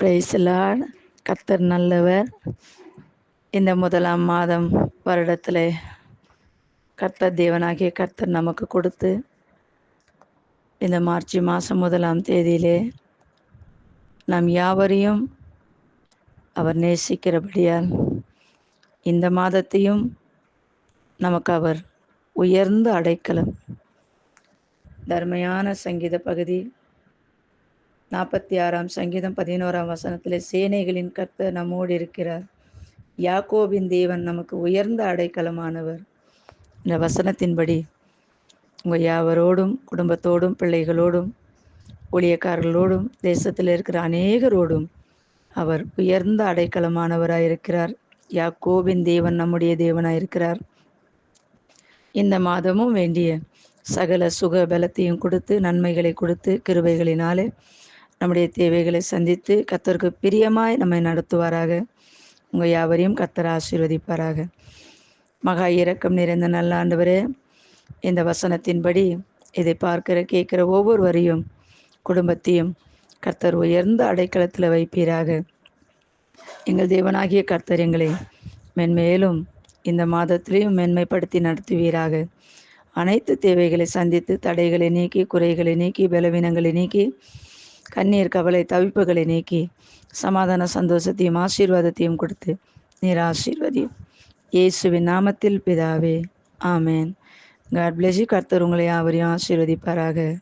பிரைஸ்லாட் கர்த்தர் நல்லவர். இந்த முதலாம் மாதம் வருடத்தில் கர்த்தர் தேவனாகிய கர்த்தர் நமக்கு கொடுத்து இந்த மார்ச் மாதம் முதலாம் தேதியிலே நாம் யாவரையும் அவர் நேசிக்கிறபடியால் இந்த மாதத்தையும் நமக்கு அவர் உயர்ந்த அடைக்கலம். தர்மையான சங்கீத பகுதி நாற்பத்தி ஆறாம் சங்கீதம் பதினோராம் வசனத்தில் சேனைகளின் கர்த்தர் நம்மோடு இருக்கிறார். யாக்கோபின் தேவன் நமக்கு உயர்ந்த அடைக்கலமானவர். இந்த வசனத்தின்படி உங்கள் யாவரோடும் குடும்பத்தோடும் பிள்ளைகளோடும் ஊழியக்காரர்களோடும் தேசத்தில் இருக்கிற அநேகரோடும் அவர் உயர்ந்த அடைக்கலமானவராக இருக்கிறார். யாக்கோபின் தேவன் நம்முடைய தேவனாக இருக்கிறார். இந்த மாதமும் வேண்டிய சகல சுக பலத்தையும் கொடுத்து நன்மைகளை கொடுத்து கிருபைகளினாலே நம்முடைய தேவைகளை சந்தித்து கத்தருக்கு பிரியமாய் நம்மை நடத்துவாராக. உங்கள் யாவரையும் கத்தர் ஆசீர்வதிப்பாராக. மகா இரக்கம் நிறைந்த நல்ல ஆண்டவரே இந்த வசனத்தின்படி இதை பார்க்கிற கேட்கிற ஒவ்வொருவரையும் குடும்பத்தையும் கர்த்தர் உயர்ந்த அடைக்கலத்தில் வைப்பீராக. எங்கள் தேவனாகிய கர்த்தர் எங்களை மென்மேலும் இந்த மாதத்திலையும் மென்மைப்படுத்தி நடத்துவீராக. அனைத்து தேவைகளை சந்தித்து தடைகளை நீக்கி குறைகளை நீக்கி பலவீனங்களை நீக்கி கண்ணீர் கவலை தவிப்புகளை நீக்கி சமாதான சந்தோஷத்தையும் ஆசீர்வாதத்தையும் கொடுத்து நீர் ஆசீர்வதியும். இயேசுவின் நாமத்தில் பிதாவே ஆமேன். காட் பிளஸ் கர்த்தர் உங்களை யாவரையும் ஆசீர்வதிப்பாராக.